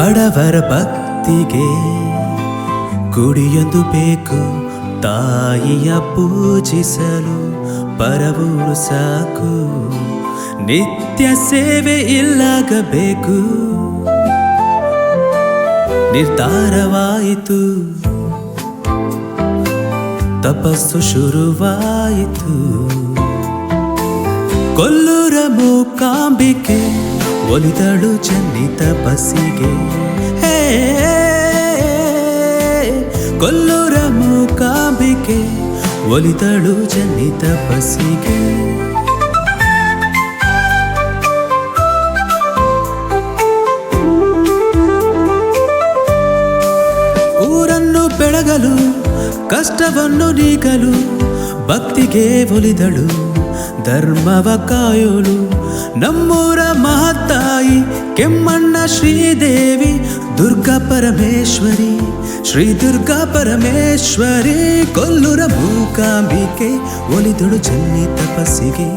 ಬಡವರ ಭಕ್ತಿಗೆ ಗುಡಿಯೊಂದು ಬೇಕು. ತಾಯಿಯ ಪೂಜಿಸಲು ಪರವೂರು ಸಾಕು. ನಿತ್ಯ ಸೇವೆ ಇಲ್ಲಾಗಬೇಕು. ನಿರ್ಧಾರವಾಯಿತು. ತಪಸ್ಸು ಶುರುವಾಯಿತು. ಕೊಲ್ಲೂರ ಮೂಕಾಂಬಿಕೆ ಒಲಿದಳು ಚೆನ್ನಿ ತಪಸ್ಸಿಗೆ ಕೊಲ್ಲೂರ ಮೂಕಾಂಬಿಕೆ ಒಲಿದಳು ಚೆನ್ನಿ ತಪಸ್ಸಿಗೆ ಊರನ್ನು ಬೆಳಗಲು ಕಷ್ಟವನ್ನು ನೀಗಲು ಭಕ್ತಿಗೆ ಒಲಿದಳು. ಧರ್ಮವ ಕಾಯೋಳು ನಮ್ಮೂರ ಮಹತ್ತಾಯಿ ಕೆಮ್ಮಣ್ಣ ಶ್ರೀದೇವಿ, ದುರ್ಗಾ ಪರಮೇಶ್ವರಿ, ಶ್ರೀ ದುರ್ಗಾ ಪರಮೇಶ್ವರಿ, ಕೊಲ್ಲೂರ ಮೂಕಾಂಬಿಕೆ, ಒಲಿದಳು ಜನ್ನಿ ತಪಸ್ಸಿಗೆ.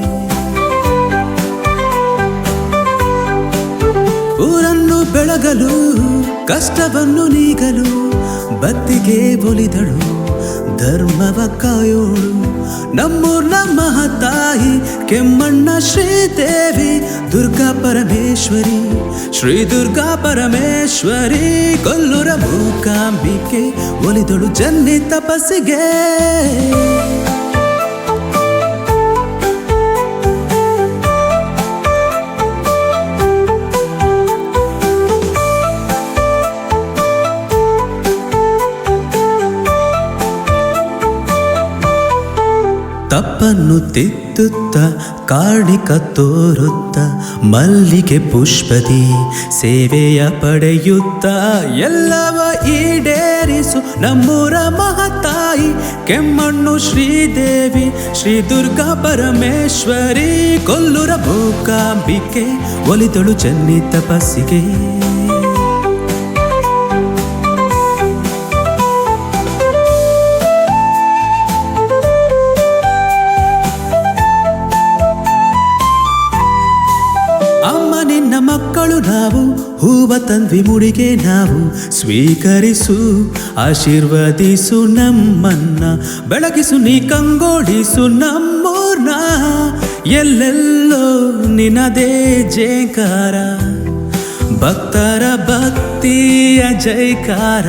ಊರನ್ನು ಬೆಳಗಲು, ಕಷ್ಟವನ್ನು ನೀಗಲು, ಬತ್ತಿಗೆ ಒಲಿದಳು. ಧರ್ಮವ ಕಾಯೋಳು ನಮ್ಮೂರ್ ನಮ್ಮ ತಾಯಿ, ಕೆಮ್ಮಣ್ಣ ಶ್ರೀದೇವಿ, ದುರ್ಗಾ ಪರಮೇಶ್ವರಿ, ಶ್ರೀ ದುರ್ಗಾ ಪರಮೇಶ್ವರಿ, ಕೊಲ್ಲೂರ ಮೂಕಾಂಬಿಕೆ, ಒಲಿದಳು ಜನ್ನಿ ತಪಸ್ಸಿಗೆ. ತಪ್ಪನ್ನು ತಿತ್ತುತ್ತ ಕಾಣಿಕ ತೋರುತ್ತ ಮಲ್ಲಿಗೆ ಪುಷ್ಪದಿ ಸೇವೆಯ ಪಡೆಯುತ್ತ ಎಲ್ಲವ ಈಡೇರಿಸು ನಮ್ಮೂರ ಮಹತಾಯಿ ಕೆಮ್ಮಣ್ಣು ಶ್ರೀದೇವಿ ಶ್ರೀ ದುರ್ಗಾ ಪರಮೇಶ್ವರಿ, ಕೊಲ್ಲುರ ಭೂಕಾಂಬಿಕೆ ಒಲಿದಳು ಚೆನ್ನಿ ತಪಸ್ಸಿಗೆ. ನಿನ್ನ ಮಕ್ಕಳು ನಾವು, ಹೂವ ತಂದ್ವಿ ಮುಡಿಗೆ ನಾವು, ಸ್ವೀಕರಿಸು, ಆಶೀರ್ವದಿಸು ನಮ್ಮನ್ನ, ಬೆಳಗಿಸು ನೀ ಕಂಗೋಡಿಸು ನಮ್ಮೂರ್ನ, ಎಲ್ಲೆಲ್ಲೋ ನಿನದೇ ಜೇಕಾರ ಭಕ್ತರ ಭಕ್ತಿಯ ಜೈಕಾರ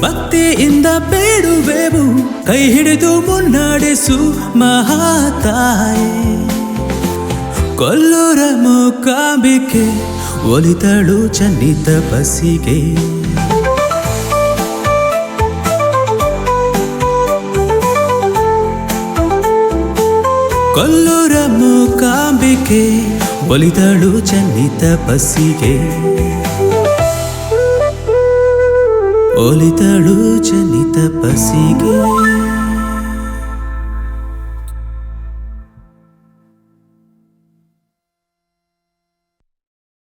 ಭಕ್ತಿಯಿಂದ ಬೇಡುವೆವು, ಕೈ ಹಿಡಿದು ಮುನ್ನಡೆಸು ಮಹಾತಾಯೇ. ಕೊಲ್ಲೂರ ಮೂಕಾಂಬಿಕೆ ಒಲಿತಳು ಚನ್ನಿ ಬಸಿಗೆ ಕೊಲ್ಲೂರ ಮೂಕಾಂಬಿಕೆ ಒಲಿತಳು ಚನ್ನಿ ಬಸಿಗೆ ಒಲಿತಳು ಚನ್ನಿ ಬಸಿಗೆ